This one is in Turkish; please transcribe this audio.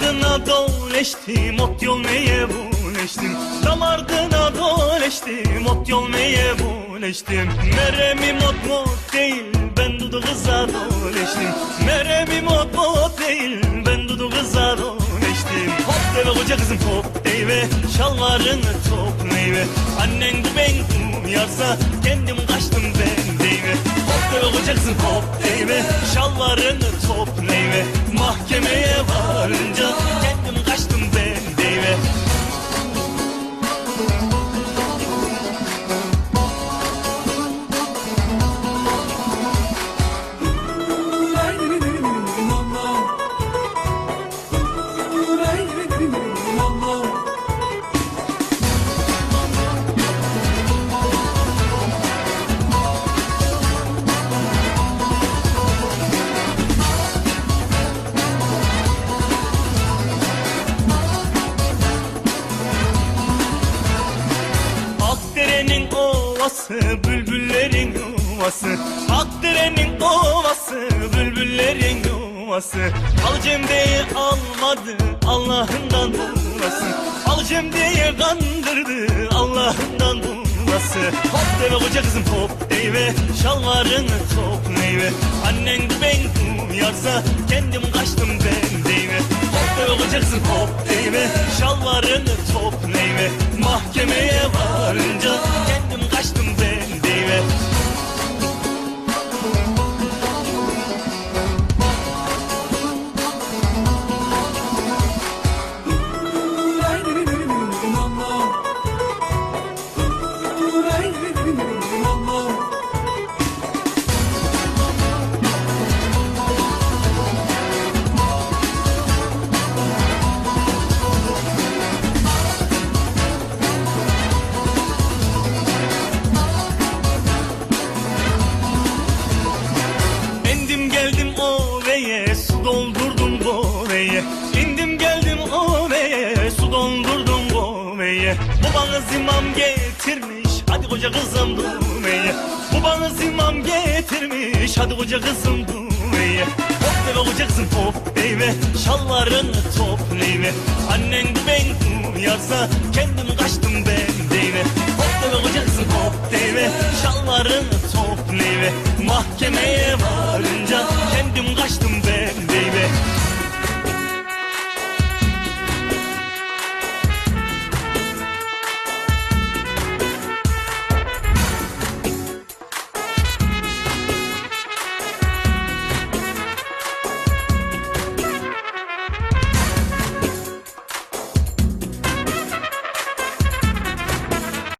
Damardına doleştim ot yol neye buleştim Damardına doleştim ot yol neye buleştim Meremim ot mot değil ben dudu kıza doleştim Meremim ot mot değil ben dudu kıza doleştim Hop deve koca kızım hop deyve şalvarını toplayve Annen bu ben uyarsa kendim kaçtım ben deyve Koca kızım hop deyve şalvarını toplayve Mahkemeye varınca ovası bülbüllerin yuvası. Akderenin ovası bülbüllerin yuvası. Al cemdeyi almadı Allah'ından bulmasın Al cemdeyi kandırdı Allah'ından bulması Hop deve koca kızım hop deyve Şalvarını toplayve Annen ben uyarsa kendim kaçtım ben deyve. Hop deve koca kızım hop deyve Şalvarını toplayve Mahkemeye varınca Babanız imam getirmiş. Hadi koca kızım dumeye Babanız imam getirmiş. Hadi koca kızım dumeye Hop deve koca kızım hop deyve şalvarını toplayve Annen ben uyarsa kendim kaçtım ben deyve Hop deve koca kızım hop deyve şalvarını toplayve Mahkemeye varınca kendim kaçtım ben